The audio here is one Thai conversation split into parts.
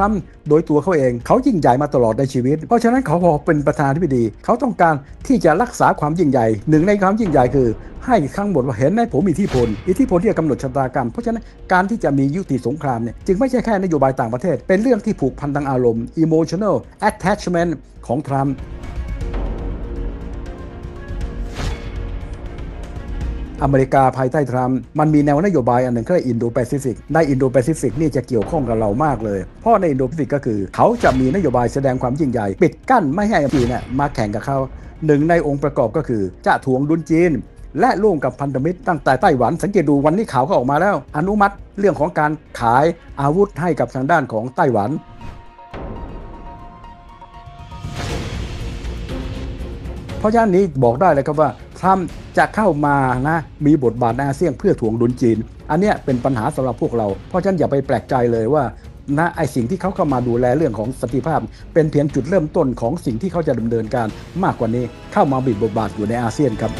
รัมป์โดยตัวเขาเอง เขายิ่งใหญ่มาตลอดในชีวิต เพราะฉะนั้นเขาพอเป็นประธานาธิบดี เขาต้องการที่จะรักษาความยิ่งใหญ่ หนึ่งในความยิ่งใหญ่คือ ให้ข้างบนว่าเห็นในผมมีอิทธิพล อิทธิพลที่จะกำหนดชะตากรรม เพราะฉะนั้นการที่จะมียุติสงครามเนี่ยจึงไม่ใช่แค่นโยบายต่างประเทศ เป็นเรื่องที่ผูกพันทางอารมณ์ emotional attachment ของทรัมป์ อเมริกาภายใต้ทรัมป์มันมีแนวนโยบายอันหนึ่งคืออินโดแปซิฟิกในอินโดแปซิฟิกนี่จะเกี่ยวข้องกับเรามากเลย เพราะในอินโดแปซิฟิกก็คือ เขาจะมีนโยบายแสดงความยิ่งใหญ่ ปิดกั้นไม่ให้จีนเนี่ยมาแข่งกับเขาหนึ่งในองค์ประกอบก็คือจะทวงดุลจีน และร่วมกับพันธมิตรตั้งแต่ไต้หวันสังเกตดูวันนี้ข่าวก็ออกมาแล้ว อนุมัติเรื่องของการขายอาวุธให้กับทางด้านของไต้หวัน เพราะฉะนั้นนี้บอกได้เลยครับว่าทรัมป์จะเข้ามานะมีบทบาทในอาเซียนเพื่อถ่วงดุลจีน อันเนี้ยเป็นปัญหาสำหรับพวกเรา เพราะฉะนั้นอย่าไปแปลกใจเลยว่านะไอสิ่งที่เขาเข้ามาดูแลเรื่องของสติภาพ เป็นเพียงจุดเริ่มต้นของสิ่งที่เขาจะดำเนินการมากกว่านี้เข้ามาบิดบทบาทอยู่ในอาเซียนครับ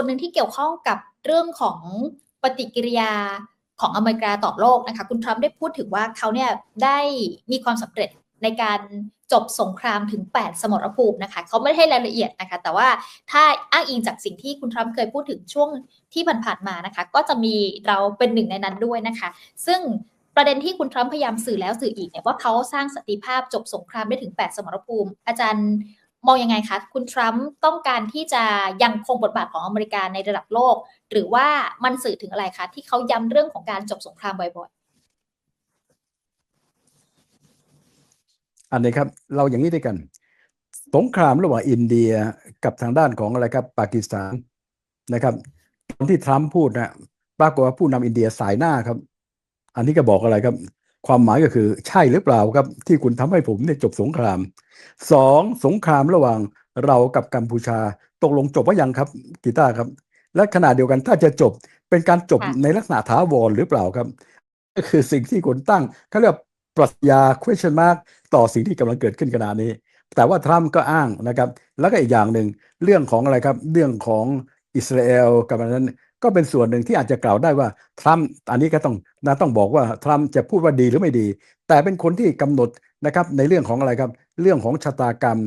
ส่วนหนึ่งที่เกี่ยวข้องกับเรื่องของปฏิกิริยาของอเมริกาต่อโลกนะคะ คุณทรัมป์ได้พูดถึงว่าเขาเนี่ยได้มีความสำเร็จในการจบสงครามถึง 8 สมรภูมินะคะเขาไม่ได้ให้รายละเอียดนะคะ แต่ว่าถ้าอ้างอิงจากสิ่งที่คุณทรัมป์เคยพูดถึงช่วงที่ผ่านๆมานะคะ ก็จะมีเราเป็นหนึ่งในนั้นด้วยนะคะ ซึ่งประเด็นที่คุณทรัมป์พยายามสื่อแล้วสื่ออีกเนี่ยว่าเขาสร้างสติภาพจบสงครามได้ถึง 8 สมรภูมิ อาจารย์ มองยังไงคะ คุณทรัมป์ต้องการที่จะยังคงบทบาทของอเมริกาในระดับโลก หรือว่ามันสื่อถึงอะไรคะ ที่เขาย้ำเรื่องของการจบสงครามบ่อยอันนี้ครับ เราอย่างนี้ด้วยกัน สงครามระหว่างอินเดียกับทางด้านของอะไรครับปากีสถานนะครับตอนที่ทรัมป์พูดนะปรากฏว่าผู้นำอินเดียสายหน้าครับ อันนี้ก็บอกอะไรครับ ความหมายก็คือใช่หรือเปล่าครับ ที่คุณทำให้ผมเนี่ยจบสงครามสองสงครามระหว่างเรากับกัมพูชาตกลงจบว่ายังครับกีตาร์ครับ และขณะเดียวกันถ้าจะจบเป็นการจบค่ะในลักษณะถาวรหรือเปล่าครับก็คือสิ่งที่คนตั้งเขาเรียกว่าปรัชญา question mark ต่อสิ่งที่กำลังเกิดขึ้นขณะนี้ แต่ว่าทรัมป์ก็อ้างนะครับ แล้วก็อีกอย่างหนึ่งเรื่องของอะไรครับ เรื่องของอิสราเอลกับอันนั้น ก็เป็นส่วนหนึ่งที่อาจจะกล่าวได้ว่าทรัมป์อันนี้ก็ต้องนะต้องบอกว่าทรัมป์จะพูดว่าดีหรือไม่ดี แต่เป็นคนที่กำหนดนะครับในเรื่องของอะไรครับ เรื่องของชะตากรรม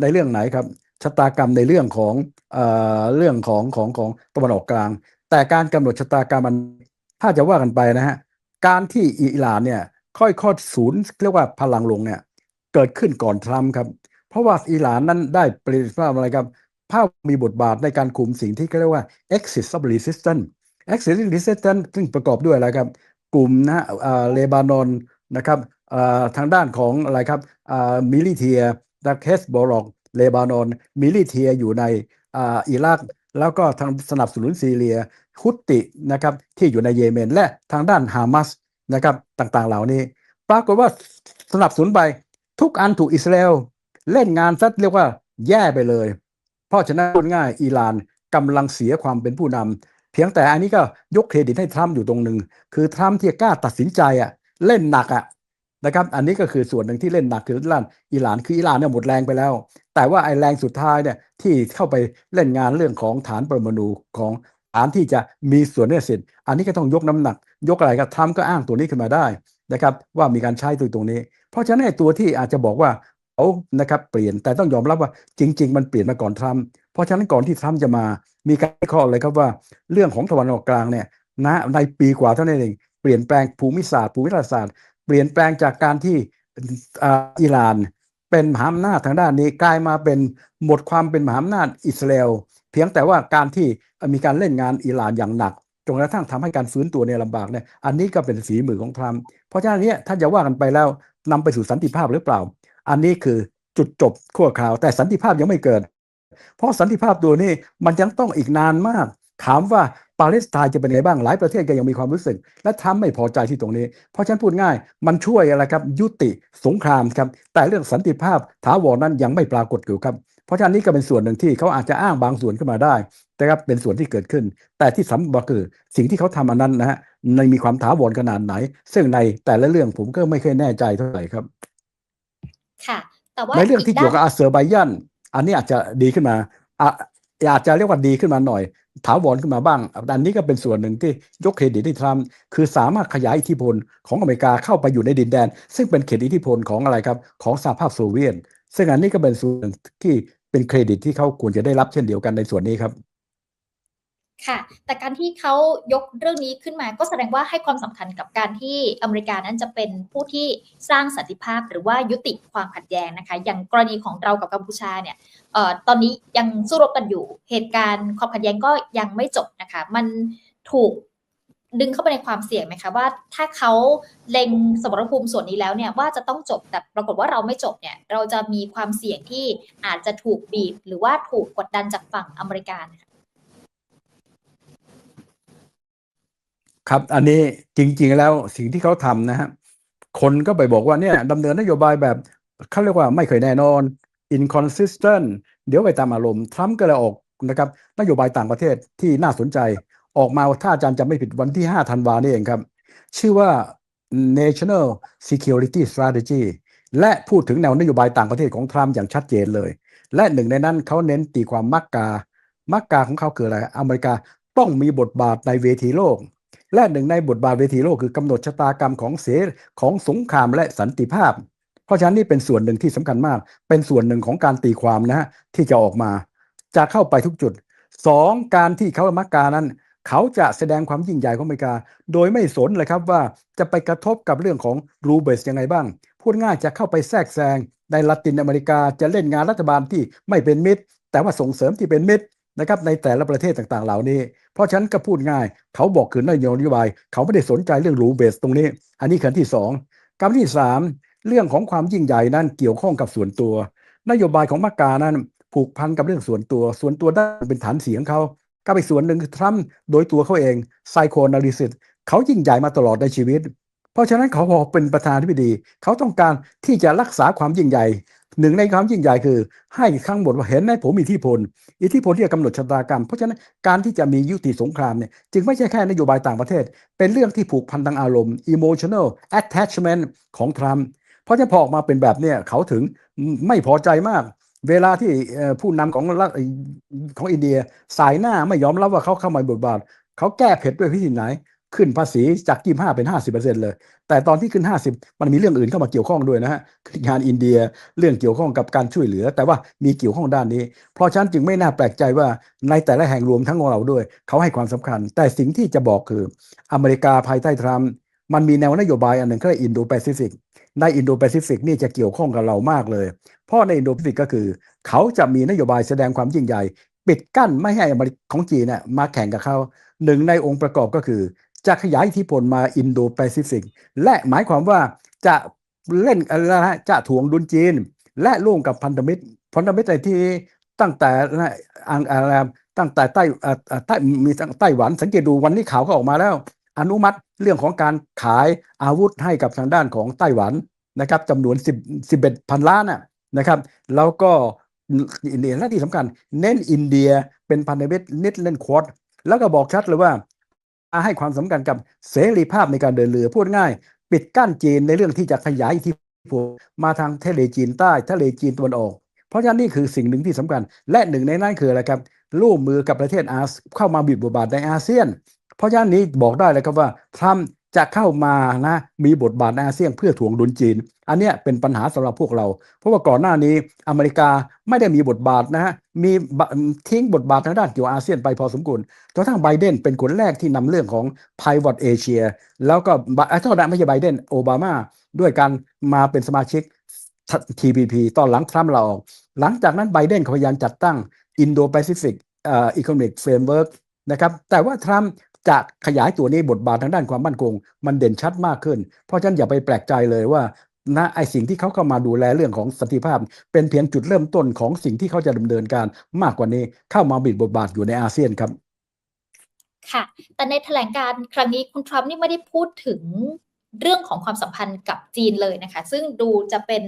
ในเรื่องไหนครับชะตากรรมในเรื่องของเอ่อเรื่องของของของตะวันออกกลาง แต่การกำหนดชะตากรรมมันถ้าจะว่ากันไปนะฮะการที่อิหร่านเนี่ยค่อยๆศูนย์เรียกว่าพลังลงเนี่ยเกิดขึ้นก่อนทรัมป์ครับ เพราะว่าอิหร่านนั้นได้เปลี่ยนาอะไรครับ ภาพมีบทบาทในการคุมสิ่งที่เรียกว่า axis of resistance axis of resistance ซึ่งประกอบด้วยอะไรครับ กลุ่มนะเลบานอนนะครับทางด้านของอะไรครับมิลิเทียดักเฮสบอลอกเลบานอน มิลิเทียอยู่ในอ,อิรักแล้วก็ทางสนับสนุนซีเรียฮุตตินะครับที่อยู่ในเยเมน และทางด้านฮามาสนะครับต่างๆเหล่านี้ ปรากฏว่าสนับสนุนไปทุกอันถูกอิสราเอลเล่นงานซัดเรียกว่าแย่ไปเลย เพราะฉะนั้นง่ายอิหร่านกำลังเสียความเป็นผู้นำเพียงแต่อันนี้ก็ยกเครดิตให้ทรัมป์อยู่ตรงหนึ่งคือทรัมป์ที่กล้าตัดสินใจอะเล่นหนักอะนะครับอันนี้ก็คือส่วนหนึ่งที่เล่นหนักคือด้านอิหร่านคืออิหร่านเนี่ยหมดแรงไปแล้ว แต่ว่าไอ้แรงสุดท้ายเนี่ยที่เข้าไปเล่นงานเรื่องของฐานปรมาณูของฐานที่จะมีส่วนได้สิทธิ์อันนี้ก็ต้องยกน้ำหนัก ยกอะไรก็ทรัมป์ก็อ้างตัวนี้ขึ้นมาได้นะครับว่ามีการใช้ตัวตรงนี้ เพราะฉะนั้นตัวที่อาจจะบอกว่า นะครับเปลี่ยนแต่ต้องยอมรับว่าจริง ๆ มันเปลี่ยนมาก่อนทรัมป์เพราะฉะนั้นก่อนที่ทรัมป์จะมามีการวิเคราะห์เลยครับว่า เรื่องของตะวันออกกลางเนี่ยนะในปีกว่าเท่านั้นเองเปลี่ยนแปลงภูมิศาสตร์ภูมิรัฐศาสตร์ เปลี่ยนแปลงจากการที่อ,อิหร่าน เป็นมหาอำนาจทางด้านนี้กลายมาเป็นหมดความเป็นมหาอำนาจอิสราเอลเพียงแต่ว่าการที่มีการเล่นงานอิหร่านอย่างหนักจนกระทั่งทำให้การฟื้นตัวเนี่ยลำบากเนี่ยอันนี้ก็เป็นฝีมือของทรัมป์เพราะฉะนั้นเนี้ถ้าจะว่ากันไปแล้วนำไปสู่สันติภาพหรือเปล่า อันนี้คือจุดจบขั้วคราวแต่สันติภาพยังไม่เกิด เพราะสันติภาพตัวนี้มันยังต้องอีกนานมาก ถามว่าปาเลสไตน์จะเป็นไงบ้างหลายประเทศก็ยังมีความรู้สึก และทำไม่พอใจที่ตรงนี้ เพราะฉันพูดง่าย มันช่วยอะไรครับยุติสงครามครับแต่เรื่องสันติภาพถาวรนั้นยังไม่ปรากฏอยู่ครับเพราะฉะนั้นนี่ก็เป็นส่วนหนึ่งที่เขาอาจจะอ้างบางส่วนขึ้นมาได้แต่ครับเป็นส่วนที่เกิดขึ้น แต่ที่สำคัญคือสิ่งที่เขาทำอันนั้นนะฮะในมีความถาวรขนาดไหน ซึ่งในแต่ละเรื่องผมก็ไม่เคยแน่ใจเท่าไหร่ครับ ค่ะ แต่ว่าในเรื่องที่กเกี่ยวด้านกับอาเซอร์ไบยันอันนี้อาจจะดีขึ้นมาอะอาจจะเรียกว่าดีขึ้นมาหน่อย ถาวรขึ้นมาบ้าง อันนี้ก็เป็นส่วนหนึ่งที่ยกเครดิตให้ทรัมป์คือสามารถขยายอิทธิพลของอเมริกาเข้าไปอยู่ในดินแดน ซึ่งเป็นเขตอิทธิพลของอะไรครับ ของสหภาพโซเวียต ซึ่งอันนี้ก็เป็นส่วนหนึ่งที่เป็นเครดิตที่เขาควรจะได้รับเช่นเดียวกันในส่วนนี้ครับ ค่ะ แต่การที่เขายกเรื่องนี้ขึ้นมาก็แสดงว่าให้ความสำคัญกับการที่อเมริกานั้นจะเป็นผู้ที่สร้างสันติภาพหรือว่ายุติความขัดแย้งนะคะ อย่างกรณีของเรากับกัมพูชาเนี่ยออตอนนี้ยังสู้รบกันอยู่ เหตุการณ์ความขัดแย้งก็ยังไม่จบนะคะ มันถูกดึงเข้าไปในความเสี่ยงไหมคะว่าถ้าเขาเล็งสมรภูมิส่วนนี้แล้วเนี่ยว่าจะต้องจบแต่ปรากฏว่าเราไม่จบเนี่ย เราจะมีความเสี่ยงที่อาจจะถูกบีบ หรือว่าถูกกดดันจากฝั่งอเมริกานะคะ ครับ อันนี้จริง ๆ แล้วสิ่งที่เขาทำนะฮะคนก็ไปบอกว่าเนี่ยดำเนินนโยบายแบบเขาเรียกว่าไม่เคยแน่นอน inconsistent เดี๋ยวไปตามอารมณ์ทรัมป์ก็เลยออกนะครับนโยบายต่างประเทศที่น่าสนใจ ออกมาถ้าอาจารย์จำไม่ผิดวันที่ 5 ธันวานี่เองครับ ชื่อว่า National Security Strategy และพูดถึงแนวนโยบายต่างประเทศของทรัมป์อย่างชัดเจนเลย และหนึ่งในนั้นเขาเน้นตีความมักกามักกาของเขาคืออะไร อเมริกาต้องมีบทบาทในเวทีโลก และหนึ่งในบทบาทเวทีโลกคือกำหนดชะตากรรมของเสรของสงครามและสันติภาพ เพราะฉะนั้นนี่เป็นส่วนหนึ่งที่สำคัญมาก เป็นส่วนหนึ่งของการตีความนะฮะที่จะออกมา จะเข้าไปทุกจุดสองการที่เขามักกานั้น เขาจะแสดงความยิ่งใหญ่ของอเมริกา โดยไม่สนเลยครับว่าจะไปกระทบกับเรื่องของรูเบิสยังไงบ้าง พูดง่ายจะเข้าไปแทรกแซงในละตินอเมริกาจะเล่นงานรัฐบาลที่ไม่เป็นมิตร แต่ว่าส่งเสริมที่เป็นมิตร นะครับในแต่ละประเทศต่างๆ เหล่านี้ เพราะฉะนั้นก็พูดง่าย เขาบอกคือนโยบาย เขาไม่ได้สนใจเรื่องรูเบสตรงนี้ อันนี้ขั้นที่สองการที่สามเรื่องของความยิ่งใหญ่นั้นเกี่ยวข้องกับส่วนตัว นโยบายของมักกานั้นผูกพันกับเรื่องส่วนตัว ส่วนตัวได้เป็นฐานเสียงเขาก็ไปส่วนหนึ่งคือทรัมป์โดยตัวเขาเองไซโคนาลิซิสเขายิ่งใหญ่มาตลอดในชีวิต เพราะฉะนั้นเขาพอเป็นประธานาธิบดี เขาต้องการที่จะรักษาความยิ่งใหญ่ หนึ่งในความยิ่งใหญ่คือ ให้ข้างบนว่าเห็นไหมผมมีอิทธิพล อิทธิพลที่จะกำหนดชะตากรรม เพราะฉะนั้นการที่จะมียุติสงครามเนี่ยจึงไม่ใช่แค่นโยบายต่างประเทศ เป็นเรื่องที่ผูกพันทางอารมณ์ emotional attachment ของทรัมป์เพราะฉะนั้นพอออกมาเป็นแบบเนี้ยเขาถึงไม่พอใจมาก เวลาที่ผู้นำของของอินเดียสายหน้าไม่ยอมรับว่าเขาเข้ามาบทบาท เขาแก้เผ็ดด้วยวิธีไหน ขึ้นภาษีจาก25เป็น50%เปอร์เซ็นเลย แต่ตอนที่ขึ้น50มันมีเรื่องอื่นเข้ามาเกี่ยวข้องด้วยนะฮะงานอินเดียเรื่องเกี่ยวข้องกับการช่วยเหลือ แต่ว่ามีเกี่ยวข้องด้านนี้ เพราะฉะนั้นจึงไม่น่าแปลกใจว่าในแต่ละแห่งรวมทั้งของเราด้วย เขาให้ความสำคัญ แต่สิ่งที่จะบอกคืออเมริกาภายใต้ทรัมป์มันมีแนวนโยบายอันหนึ่งคืออินโดแปซิฟิก ในอินโดแปซิฟิกนี่จะเกี่ยวข้องกับเรามากเลย เพราะในอินโดแปซิฟิกก็คือ เขาจะมีนโยบายแสดงความยิ่งใหญ่ ปิดกั้นไม่ให้อเมริกของจีนน่ะมาแข่งกับเขาหนึ่งในองค์ประกอบก็คือ จะขยายอิทธิพลมาอินโดแปซิฟิก และหมายความว่าจะเล่นอะไรนะจะถ่วงดุลจีน และร่วมกับพันธมิตรพันธมิตรในที่ตั้งแต่อังอะไรตั้งแต่ใต้เอ่อเออใต้มีตั้งไต้หวันสังเกตดูวันนี้ข่าวก็ออกมาแล้ว อนุมัติเรื่องของการขายอาวุธให้กับทางด้านของไต้หวันนะครับจำนวน10 11พันล้านนะนะครับ แล้วก็อินเดียและที่สำคัญ เน้นอินเดียเป็นพันธมิตรนิดเล่นควอดแล้วก็บอกชัดเลยว่า ให้ความสำคัญกับเสรีภาพในการเดินเรือพูดง่าย ปิดกั้นจีนในเรื่องที่จะขยายอิทธิพลมาทางทะเลจีนใต้ทะเลจีนตะวันออก เพราะฉะนั้นนี่คือสิ่งหนึ่งที่สำคัญ และหนึ่งในนั้นคืออะไรครับร่วมมือกับประเทศอาเซียนเข้ามาบีบบทบาทในอาเซียน เพราะฉะนั้นนี้บอกได้เลยครับว่าทรัมป์ จะเข้ามานะมีบทบาทในอาเซียนเพื่อถ่วงดุลจีน อันเนี้ยเป็นปัญหาสำหรับพวกเรา เพราะว่าก่อนหน้านี้อเมริกาไม่ได้มีบทบาทนะฮะมีทิ้งบทบาททางด้านเกี่ยวอาเซียนไปพอสมควรจนทั่งไบเดนเป็นคนแรกที่นำเรื่องของ Pivot Asia แล้วก็บะเอ้ยโทษนไม่ใช่ไบเดนโอบามาด้วยการมาเป็นสมาชิก TPP ตอนหลังทรัมป์ลาออกหลังจากนั้นไบเดนเขาพยายามจัดตั้ง Indo-Pacific เอ่อ Economic Framework นะครับแต่ว่าทรัมป์ จะขยายตัวนี้บทบาททางด้านความมั่นคง มันเด่นชัดมากขึ้น เพราะฉะนั้นอย่าไปแปลกใจเลยว่านะไอสิ่งที่เขาเข้ามาดูแลเรื่องของสันติภาพ เป็นเพียงจุดเริ่มต้นของสิ่งที่เขาจะดำเนินการมากกว่านี้เข้ามาบิดบทบาทอยู่ในอาเซียนครับ ค่ะ แต่ในแถลงการณ์ครั้งนี้คุณทรัมป์นี่ไม่ได้พูดถึง เรื่องของความสัมพันธ์กับจีนเลยนะคะ ซึ่งดูจะเป็น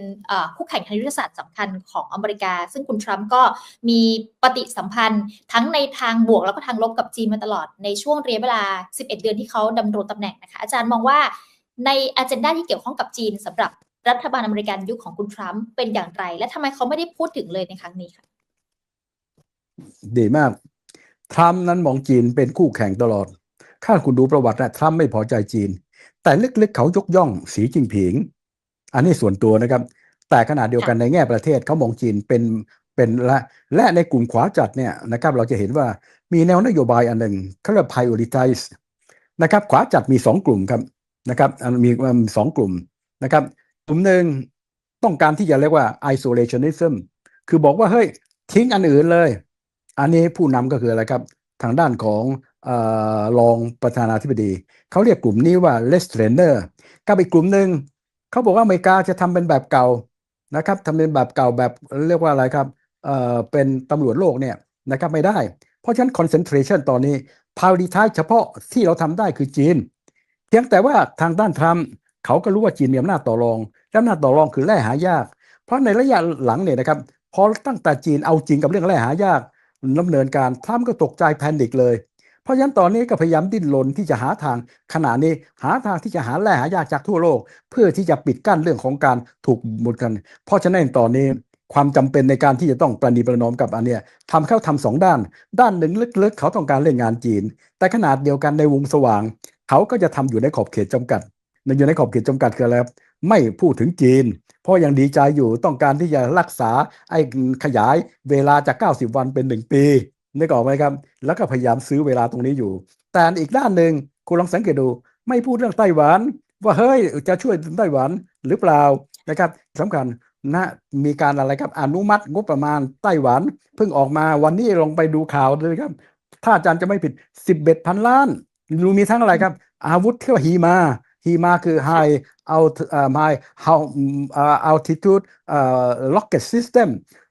คู่แข่งทางยุทธศาสตร์สำคัญของอเมริกา ซึ่งคุณทรัมป์ก็มีปฏิสัมพันธ์ทั้งในทางบวกแล้วก็ทางลบกับจีนมาตลอดในช่วงระยะเวลา 11 เดือนที่เขาดำรงตำแหน่งนะคะ อาจารย์มองว่าในอ g e n d a ที่เกี่ยวข้องกับจีนสำหรับรัฐบาลอเมริกันยุคของคุณทรัมป์เป็นอย่างไร และทำไมเขาไม่ได้พูดถึงเลยในครั้งนี้คะดีมากทรัมป์นั้นมองจีนเป็นคู่แข่งตลอด ถ้าคุณดูประวัตินะทรัมป์ไม่พอใจจีน แต่ลึกๆเขายกย่องสีจิ้งผิง อันนี้ส่วนตัวนะครับ แต่ขณะเดียวกันในแง่ประเทศเขามองจีนเป็นเป็นและและในกลุ่มขวาจัดเนี่ยนะครับเราจะเห็นว่ามีแนวนโยบายอันหนึ่งเขาเรียก prioritize นะครับขวาจัดมีสองกลุ่มครับนะครับอันมีมีสองกลุ่มนะครับกลุ่มหนึ่งต้องการที่จะเรียกว่า isolationism คือบอกว่าเฮ้ยทิ้งอันอื่นเลย อันนี้ผู้นำก็คืออะไรครับ ทางด้านของเออ รองประธานาธิบดี เขาเรียกกลุ่มนี้ว่า less trainer กับอีกกลุ่มหนึ่งเขาบอกว่าอเมริกาจะทำเป็นแบบเก่านะครับทำเป็นแบบเก่าแบบเรียกว่าอะไรครับเออเป็นตำรวจโลกเนี่ยนะครับไม่ได้ เพราะฉะนั้น concentration ตอนนี้ prioritize เฉพาะที่เราทำได้คือจีน เพียงแต่ว่าทางด้านทรัมป์เขาก็รู้ว่าจีนมีอำนาจต่อรองอำนาจต่อรองคือแร่หายาก เพราะในระยะหลังเนี่ยนะครับพอตั้งแต่จีนเอาจริงกับเรื่องแร่หายากดำเนินการทรัมป์ก็ตกใจแพนิคเลย เพราะฉะนั้นตอนนี้ก็พยายามดิ้นรนที่จะหาทางขณะนี้หาทางที่จะหาแร่หายากจากทั่วโลก เพื่อที่จะปิดกั้นเรื่องของการถูกหมดกัน เพราะฉะนั้นตอนนี้ความจำเป็นในการที่จะต้องประนีประนอมกับอันเนี้ยทำเข้าทำสองด้าน ด้านหนึ่งลึกๆ เขาต้องการเล่นงานจีน แต่ขนาดเดียวกันในวงสว่าง เขาก็จะทำอยู่ในขอบเขตจำกัดในอยู่ในขอบเขตจำกัดคืออะไรครับไม่พูดถึงจีน เพราะยังดีใจอยู่ต้องการที่จะรักษาไอ้ขยายเวลาจาก 90 วันเป็น 1 ปี นึกออกไหมครับ แล้วก็พยายามซื้อเวลาตรงนี้อยู่ แต่อีกด้านหนึ่งคุณลองสังเกตดู ไม่พูดเรื่องไต้หวัน ว่าเฮ้ยจะช่วยไต้หวันหรือเปล่านะครับสำคัญนะมีการอะไรครับอนุมัติงบประมาณไต้หวันเพิ่งออกมาวันนี้ลองไปดูข่าวเลยครับ ถ้าอาจารย์จะไม่ผิด 11พันล้านรูมีทั้งอะไรครับ อาวุธเที่ยว่าฮีมา ฮีมาคือ high alt เอ่อ high how altitude rocket system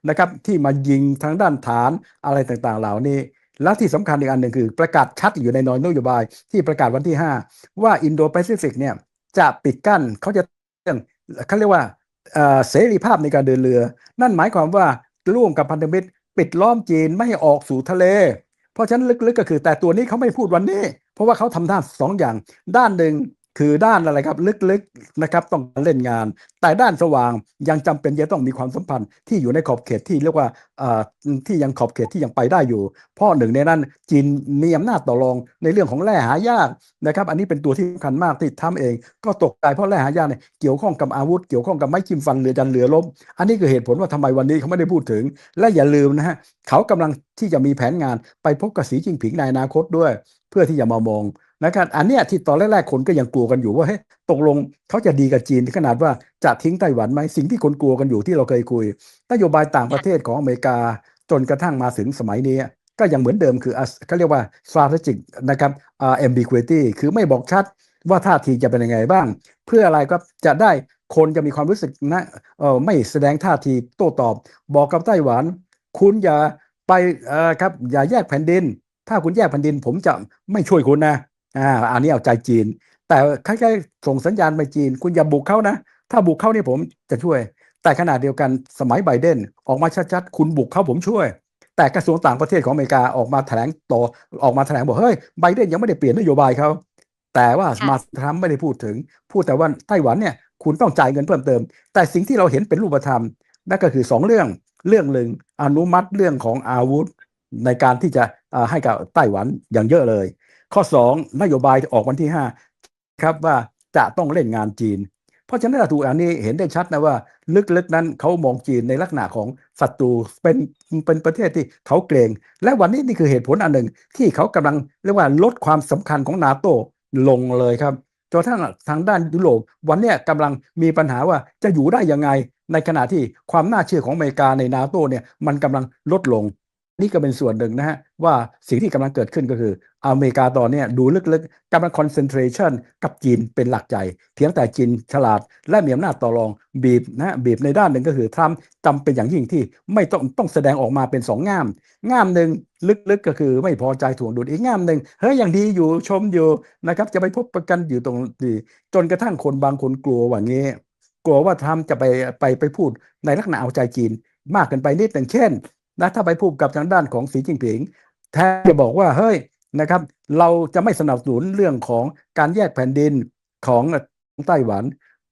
นะครับที่มายิงทางด้านฐานอะไรต่างๆ เหล่านี้ แล้วที่สำคัญอีกอันหนึ่งคือประกาศชัดอยู่ในนอยนโยบาย ที่ประกาศวันที่ 5 ว่าอินโดแปซิฟิกเนี่ยจะปิดกั้นเขาจะเรื่องเขาเรียกว่าเสรีภาพในการเดินเรือ นั่นหมายความว่าร่วมกับพันธมิตร ปิดล้อมจีนไม่ให้ออกสู่ทะเล เพราะฉะนั้นลึกๆก็คือแต่ตัวนี้เขาไม่พูดวันนี้ เพราะว่าเขาทำด้านสองอย่าง ด้านหนึ่ง คือด้านอะไรครับลึกๆนะครับต้องเล่นงาน แต่ด้านสว่างยังจำเป็นจะต้องมีความสัมพันธ์ที่อยู่ในขอบเขตที่เรียกว่าอ่อที่ยังขอบเขตที่ยังไปได้อยู่เพราะหนึ่งในนั้นจีนมีอำนาจต่อรองในเรื่องของแร่หายากนะครับ อันนี้เป็นตัวที่สำคัญมากที่ทำเอง ก็ตกใจเพราะแร่หายากเนี่ยเกี่ยวข้องกับอาวุธเกี่ยวข้องกับไม้จิ้มฟันเรือจันเรือลบอันนี้คือเหตุผลว่าทำไมวันนี้เขาไม่ได้พูดถึง และอย่าลืมนะฮะเขากำลังที่จะมีแผนงานไปพบกับสีจิ้งผิงในอนาคตด้วย เพื่อที่จะมามอง นะครับอันเนี้ยที่ตอนแรกๆคนก็ยังกลัวกันอยู่ว่าเฮ้ยตกลงเขาจะดีกับจีนขนาดว่าจะทิ้งไต้หวันไหมสิ่งที่คนกลัวกันอยู่ที่เราเคยคุยนโยบายต่างประเทศของอเมริกาจนกระทั่งมาถึงสมัยนี้ก็ยังเหมือนเดิมคือเขาเรียกว่า strategic นะครับอ่า ambiguity คือไม่บอกชัดว่าท่าทีจะเป็นยังไงบ้าง เพื่ออะไรก็จะได้คนจะมีความรู้สึกนะเออไม่แสดงท่าทีโต้ตอบ บอกกับไต้หวัน คุณอย่าไปเออครับอย่าแยกแผ่นดิน ถ้าคุณแยกแผ่นดินผมจะไม่ช่วยคุณนะ อ่าอันนี้เอาใจจีน แต่คล้ายๆส่งสัญญาณไปจีน คุณอย่าบุกเขานะ ถ้าบุกเขานี่ผมจะช่วย แต่ขณะเดียวกันสมัยไบเดนออกมาชัดๆคุณบุกเขาผมช่วย แต่กระทรวงต่างประเทศของอเมริกาออกมาแถลงต่อออกมาแถลงบอกเฮ้ยไบเดนยังไม่ได้เปลี่ยนนโยบายเขาแต่ว่าค่ะมาทรัมป์ไม่ได้พูดถึง พูดแต่ว่าไต้หวันเนี่ยคุณต้องจ่ายเงินเพิ่มเติม แต่สิ่งที่เราเห็นเป็นรูปธรรมนั่นก็คือสองเรื่องเรื่องหนึ่งอนุมัติเรื่องของอาวุธในการที่จะอ่าให้กับไต้หวันอย่างเยอะเลย ข้อ 2 นโยบายออกวันที่ 5 ครับว่าจะต้องเล่นงานจีน เพราะฉะนั้นถูกอันนี้เห็นได้ชัดนะว่า ลึกๆนั้นเขามองจีนในลักษณะของศัตรูเป็นเป็นประเทศที่เขาเกรง และวันนี้นี่คือเหตุผลอันหนึ่งที่เขากำลังเรียกว่าลดความสำคัญของนาโตลงเลยครับจนทั้งทางด้านยุโรปวันนี้ยกำลังมีปัญหาว่าจะอยู่ได้ยังไง ในขณะที่ความน่าเชื่อของอเมริกาในนาโตเนี่ยมันกำลังลดลง นี่ก็เป็นส่วนหนึ่งนะฮะ ว่าสิ่งที่กำลังเกิดขึ้นก็คือ อเมริกาตอนนี้ดูลึกๆกำลังคอนเซนเทรชันกับจีนเป็นหลักใจเพียงแต่จีนฉลาด และมีอำนาจต่อรองบีบนะบีบในด้านหนึ่งก็คือทรัมป์จำเป็นอย่างยิ่งที่ไม่ต้องต้องแสดงออกมาเป็นสองง่าม ง่ามหนึ่งลึกๆก็คือไม่พอใจถ่วงดุลอีกง่ามหนึ่งเฮ้ยอยังดีอยู่ชมอยู่นะครับจะไปพบประกันอยู่ตรงนี้จนกระทั่งคนบางคนกลัวว่างี้ กลัวว่าทรัมป์จะไปไปไปพูดในลักษณะเอาใจจีน มากเกินไปนิดหนึ่งเช่นนะถ้าไปพูดกับทางด้านของสีจิ้นผิง แทนจะบอกว่าเฮ้ยนะครับ เราจะไม่สนับสนุนเรื่องของการแยกแผ่นดินของไต้หวัน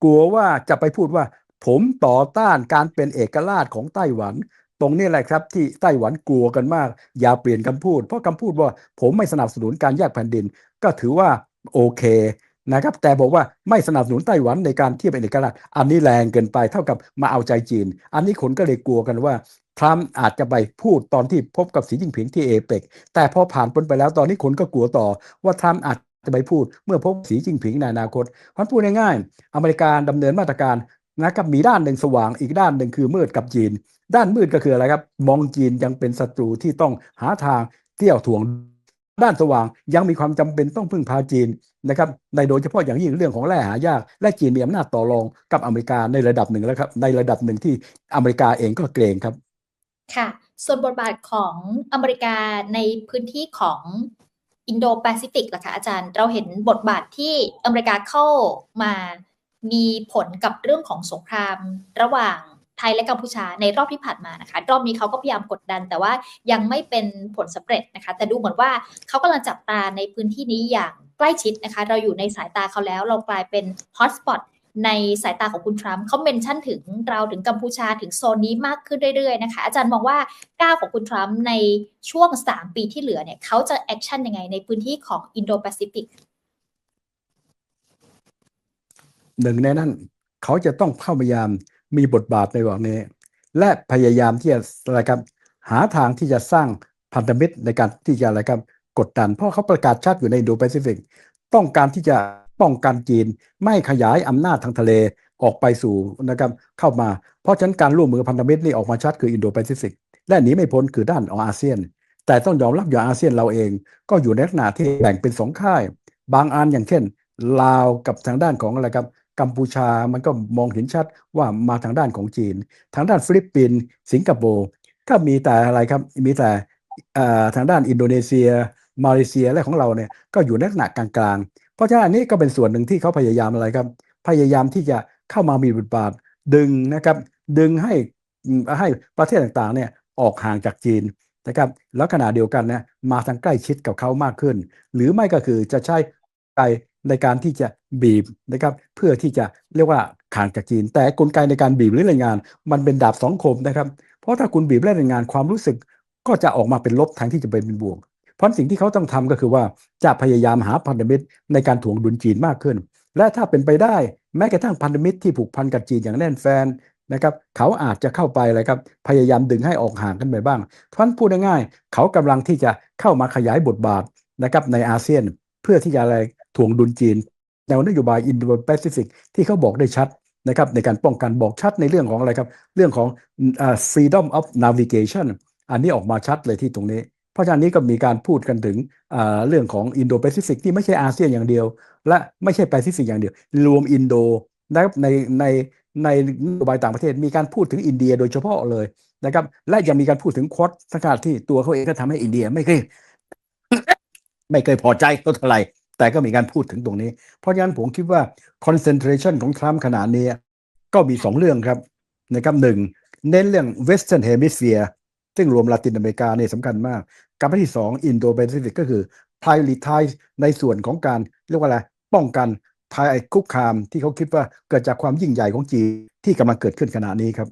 กลัวว่าจะไปพูดว่า ผมต่อต้านการเป็นเอกราชของไต้หวัน ตรงนี้แหละครับ ที่ไต้หวันกลัวกันมาก อย่าเปลี่ยนคำพูด เพราะคำพูดว่าผมไม่สนับสนุนการแยกแผ่นดิน ก็ถือว่าโอเคนะครับแต่บอกว่าไม่สนับสนุนไต้หวันในการเที่เป็นเอกราช อันนี้แรงเกินไปเท่ากับมาเอาใจจีน อันนี้คนก็เลยกลัวกันว่า ทรัมป์อาจจะไปพูดตอนที่พบกับสีจิ้นผิงที่เอเปกแต่พอผ่านพ้นไปแล้วตอนนี้คนก็กลัวต่อว่าทรัมป์อาจจะไปพูดเมื่อพบสีจิ้นผิงในอนาคตพูดง่ายๆอเมริกาดำเนินมาตรการนะครับมีด้านหนึ่งสว่างอีกด้านหนึ่งคือมืดกับจีน ด้านมืดก็คืออะไรครับ มองจีนยังเป็นศัตรูที่ต้องหาทางเที่ยวถ่วงด้านสว่างยังมีความจำเป็นต้องพึ่งพาจีนนะครับในโดยเฉพาะอย่างยิ่งเรื่องของแร่หายาก และจีนมีอำนาจต่อรองกับอเมริกาในระดับหนึ่งแล้วครับในระดับหนึ่งที่อเมริกาเองก็เกรงครับ ค่ะ ส่วนบทบาทของอเมริกาในพื้นที่ของอินโดแปซิฟิกล่ะคะอาจารย์ เราเห็นบทบาทที่อเมริกาเข้ามามีผลกับเรื่องของสงคราม ระหว่างไทยและกัมพูชาในรอบที่ผ่านมานะคะ รอบนี้เขาก็พยายามกดดัน แต่ว่ายังไม่เป็นผลสำเร็จนะคะ แต่ดูเหมือนว่าเขากำลังจับตาในพื้นที่นี้อย่างใกล้ชิดนะคะ เราอยู่ในสายตาเขาแล้ว เรากลายเป็นฮอตสปอต ในสายตาของคุณทรัมป์เขาเมนชั่นถึงเราถึงกัมพูชาถึงโซนนี้มากขึ้นเรื่อยๆนะคะ อาจารย์มองว่าก้าวของคุณทรัมป์ในช่วง 3 ปีที่เหลือเนี่ยเขาจะแอคชั่นยังไงในพื้นที่ของอินโดแปซิฟิกหนึ่งในนั้นเขาจะต้องเข้าพยายามมีบทบาทในวันนี้ และพยายามที่จะอะไรครับหาทางที่จะสร้างพันธมิตรในการที่จะอะไรครับกดดัน เพราะเขาประกาศชัดอยู่ในอินโดแปซิฟิกต้องการที่จะ ป้องกันจีนไม่ขยายอำนาจทางทะเลออกไปสู่นะครับเข้ามา เพราะฉะนั้นการร่วมมือพันธมิตรนี่ออกมาชัดคืออินโดแปซิฟิกและหนีไม่พ้นคือด้านของอาเซียน แต่ต้องยอมรับอย่างอาเซียนเราเอง ก็อยู่ในลักษณะที่แบ่งเป็นสองค่าย บางอันอย่างเช่น ลาวกับทางด้านของอะไรครับกัมพูชามันก็มองเห็นชัดว่ามาทางด้านของจีน ทางด้านฟิลิปปินส์สิงคโปร์ก็มีแต่อะไรครับมีแต่ทางด้านอินโดนีเซีย มาเลเซียและของเราเนี่ยก็อยู่ในลักษณะกลางๆ เพราะฉะนั้นอันนี้ก็เป็นส่วนหนึ่งที่เขาพยายามอะไรครับ พยายามที่จะเข้ามามีบทบาทดึงนะครับ ดึงให้ให้ประเทศต่างๆเนี่ยออกห่างจากจีนนะครับแล้วขณะเดียวกันนะมาทางใกล้ชิดกับเขามากขึ้น หรือไม่ก็คือจะใช้ไกในการที่จะบีบนะครับเพื่อที่จะเรียกว่าข่างจากจีน แต่กลไกในการบีบหรือแรายงาน มันเป็นดาบสองคมนะครับ เพราะถ้าคุณบีบแรายงานความรู้สึกก็จะออกมาเป็นลบทางที่จะเป็นบวก เพราะสิ่งที่เขาต้องทำก็คือว่าจะพยายามหาพันธมิตรในการถ่วงดุลจีนมากขึ้น และถ้าเป็นไปได้แม้กระทั่งพันธมิตรที่ผูกพันกับจีนอย่างแน่นแฟนนะครับเขาอาจจะเข้าไปอะไรครับพยายามดึงให้ออกห่างกันไปบ้างเพราะพูดง่ายๆเขากำลังที่จะเข้ามาขยายบทบาทนะครับในอาเซียนเพื่อที่จะอะไรถ่วงดุลจีนแนวนโยบายอินโดแปซิฟิกที่เขาบอกได้ชัดนะครับในการป้องกันบอกชัดในเรื่องของอะไรครับ เรื่องของ freedom of navigation อันนี้ออกมาชัดเลยที่ตรงนี้ ราะฉะนั้นนี้ก็มีการพูดกันถึงเรื่องของอินโดแปซิฟิกที่ไม่ใช่อาเซียนอย่างเดียว และไม่ใช่แปซิฟิกอย่างเดียว รวมอินโดนะครับในในในนโยบายต่างประเทศมีการพูดถึงอินเดียโดยเฉพาะเลยนะครับและยังมีการพูดถึงควอตสกัดที่ตัวเขาเองก็ทำให้อินเดียไม่เคยไม่เคยพอใจเท่าไหร่แต่ก็มีการพูดถึงตรงนี้ เพราะฉะนั้นผมคิดว่า concentration ของทรัมป์ขนาดนี้ก็มีสองเรื่องครับนะครับหนึ่งเน้นเรื่อง western hemisphere ซึ่งรวมลาตินอเมริกาเนี่ยสำคัญมาก การที่สองอินโดแปซิฟิกก็คือ prioritize ในส่วนของการเรียกว่าอะไรป้องกันภัยคุกคามที่เขาคิดว่าเกิดจากความยิ่งใหญ่ของจีนที่กำลังเกิดขึ้นขณะนี้ครับ